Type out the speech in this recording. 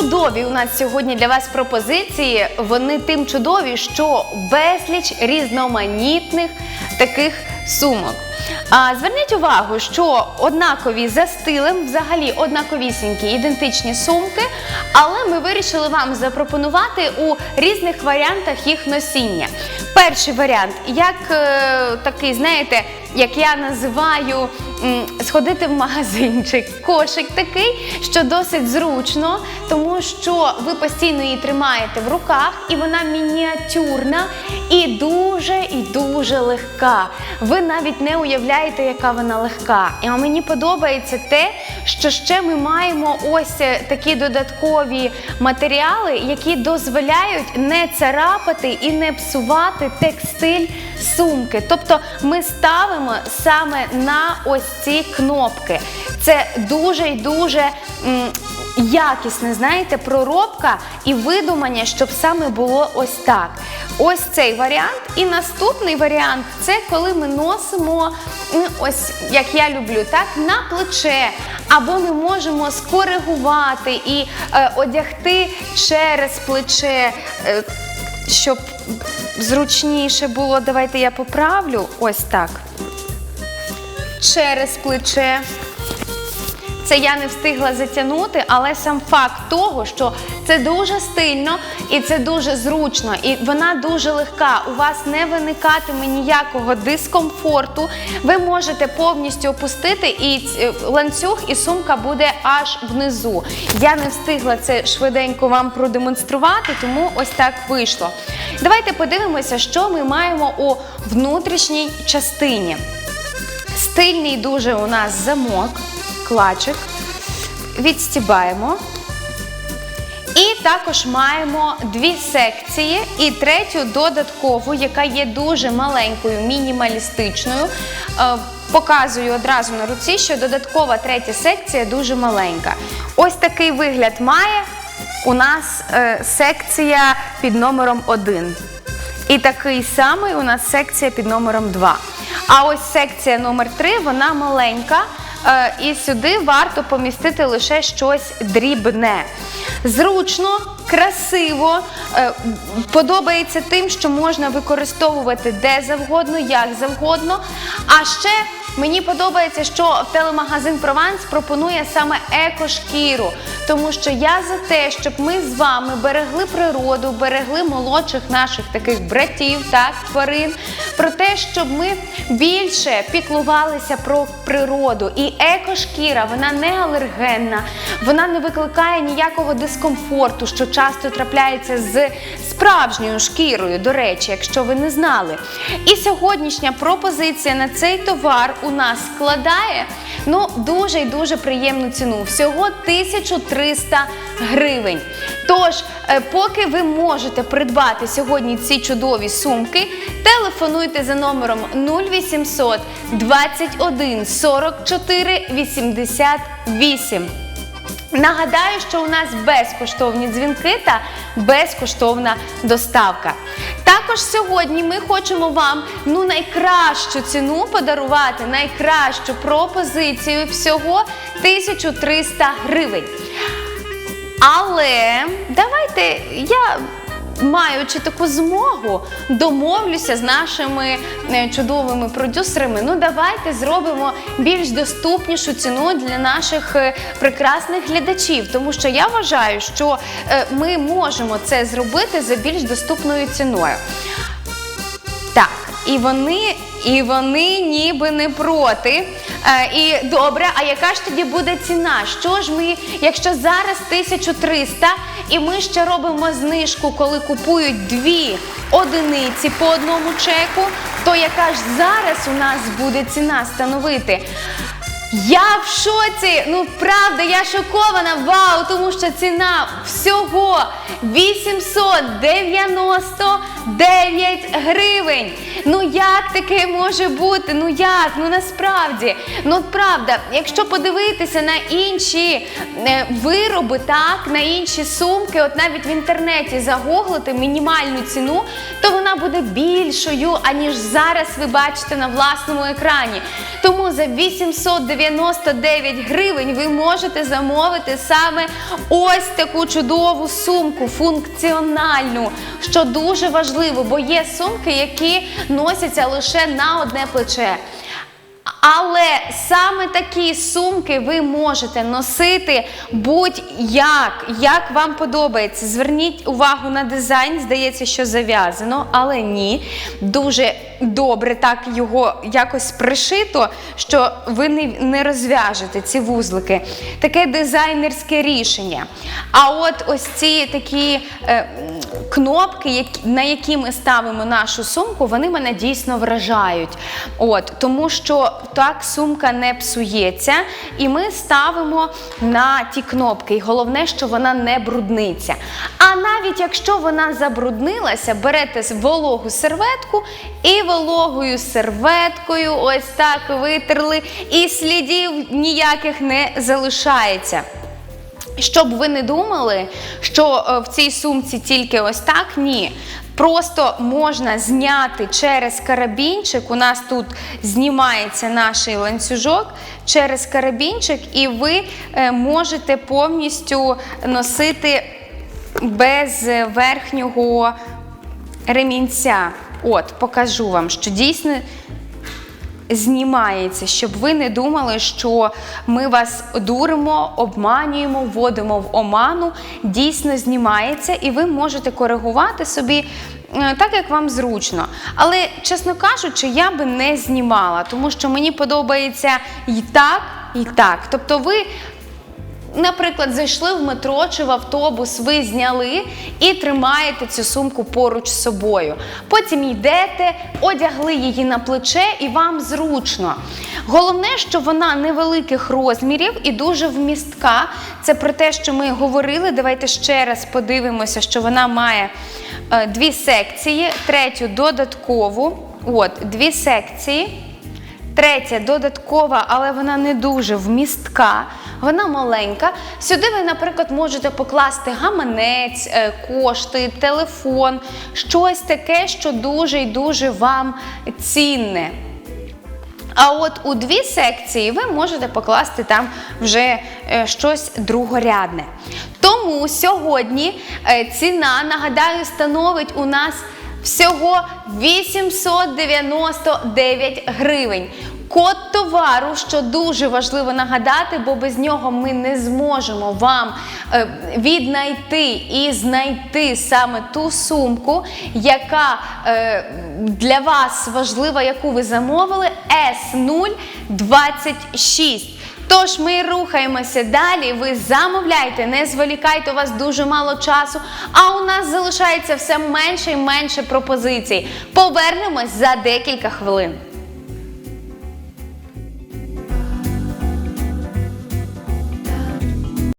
Чудові у нас сьогодні для вас пропозиції. Вони тим чудові, що безліч різноманітних таких сумок. А, зверніть увагу, що однакові за стилем, взагалі однаковісінькі ідентичні сумки, але ми вирішили вам запропонувати у різних варіантах їх носіння. Перший варіант, як е, такий, знаєте, як я називаю, сходити в магазинчик. Кошик такий, що досить зручно, тому що ви постійно її тримаєте в руках, і вона мініатюрна і дуже і дуже легка. Ви навіть не уявляєте, яка вона легка. І мені подобається те, що ще ми маємо ось е, такі додаткові матеріали, які дозволяють не царапати і не псувати текстиль сумки. Тобто ми ставимо саме на ось ці кнопки. Це дуже і дуже. Якісне, знаєте, проробка і видумання, щоб саме було ось так. Ось цей варіант. І наступний варіант це коли ми носимо, ось як я люблю, так, на плече. Або ми можемо скоригувати і е, одягти через плече. Е, щоб зручніше було, давайте я поправлю. Ось так. Через плече. Це я не встигла затягнути, але сам факт того, що це дуже стильно і це дуже зручно, і вона дуже легка. У вас не виникатиме ніякого дискомфорту. Ви можете повністю опустити і ланцюг, і сумка буде аж внизу. Я не встигла це швиденько вам продемонструвати, тому ось так вийшло. Давайте подивимося, що ми маємо у внутрішній частині. Стильний дуже у нас замок, клачик. Відстібаємо. І також маємо дві секції і третю додаткову, яка є дуже маленькою, мінімалістичною. Е, Показую одразу на руці, що додаткова третя секція дуже маленька. Ось такий вигляд має у нас е, секція під номером 1. І такий самий у нас секція під номером 2. А ось секція номер 3, вона маленька. е, І сюди варто помістити лише щось дрібне. Зручно, красиво, е, подобається тим, що можна використовувати де завгодно, як завгодно. А ще Мені подобається, що телемагазин Прованс пропонує саме екошкіру, тому що я за те, щоб ми з вами берегли природу, берегли молодших наших таких братів, так, тварин, про те, щоб ми більше піклувалися про природу. І екошкіра, вона не алергенна, вона не викликає ніякого дискомфорту, що часто трапляється з справжньою шкірою, до речі, якщо ви не знали. І сьогоднішня пропозиція на цей товар у нас складає ну дуже і дуже приємну ціну. Всього 1300 гривень. Тож, е, поки ви можете придбати сьогодні ці чудові сумки, телефонуйте за номером 0800 21 44 88. Нагадаю, що у нас безкоштовні дзвінки та безкоштовна доставка. Також сьогодні ми хочемо вам ну найкращу ціну подарувати, найкращу пропозицію всього 1300 гривень. Але давайте я. Маючи таку змогу, домовлюся з нашими е, чудовими продюсерами. Ну, давайте зробимо більш доступнішу ціну для наших е, прекрасних глядачів, тому що я вважаю, що е, ми можемо це зробити за більш доступною ціною. Так, і вони, і вони ніби не проти. І добре, а яка ж тоді буде ціна? Що ж ми, якщо зараз 1300, і ми ще робимо знижку, коли купують дві одиниці по одному чеку, то яка ж зараз у нас буде ціна становити? Я в шоці! Ну правда, я шокована, вау, тому що ціна всього 890 9 гривень. Ну як таке може бути? Ну як? Ну насправді. Ну правда, якщо подивитися на інші е, вироби, так, на інші сумки, от навіть в інтернеті загуглити мінімальну ціну, то вона буде більшою, аніж зараз ви бачите на власному екрані. Тому за 899 гривень ви можете замовити саме ось таку чудову сумку, функціональну, що дуже важливо, бо є сумки, які носяться лише на одне плече. Але саме такі сумки ви можете носити будь-як, як вам подобається. Зверніть увагу на дизайн, здається, що зав'язано, але ні. Дуже добре так його якось пришито, що ви не, розв'яжете ці вузлики. Таке дизайнерське рішення. А от ось ці такі е, кнопки, на які ми ставимо нашу сумку, вони мене дійсно вражають. От, тому що так сумка не псується, і ми ставимо на ті кнопки. І головне, що вона не брудниться. А навіть якщо вона забруднилася, берете вологу серветку і вологою серветкою ось так витерли, і слідів ніяких не залишається. Щоб ви не думали, що е, в цій сумці тільки ось так, ні. Просто можна зняти через карабінчик. У нас тут знімається наш ланцюжок через карабінчик, і ви е, можете повністю носити без верхнього ремінця. От, покажу вам, що дійсно знімається, щоб ви не думали, що ми вас дуримо, обманюємо, вводимо в оману. Дійсно знімається, і ви можете коригувати собі. е, Так, як вам зручно. Але, чесно кажучи, я би не знімала, тому що мені подобається і так, і так. Тобто ви Наприклад, зайшли в метро чи в автобус, ви зняли і тримаєте цю сумку поруч з собою. Потім йдете, одягли її на плече і вам зручно. Головне, що вона невеликих розмірів і дуже вмістка. Це про те, що ми говорили. Давайте ще раз подивимося, що вона має е, дві секції, третю додаткову. От, дві секції. Третя додаткова, але вона не дуже вмістка, вона маленька. Сюди ви, наприклад, можете покласти гаманець, е, кошти, телефон, щось таке, що дуже і дуже вам цінне. А от у дві секції ви можете покласти там вже е, щось другорядне. Тому сьогодні е, ціна, нагадаю, становить у нас всього 899 гривень. Код товару, що дуже важливо нагадати, бо без нього ми не зможемо вам е, віднайти і знайти саме ту сумку, яка е, для вас важлива, яку ви замовили, S026. Тож ми рухаємося далі. Ви замовляйте, не зволікайте, у вас дуже мало часу. А у нас залишається все менше і менше пропозицій. Повернемось за декілька хвилин.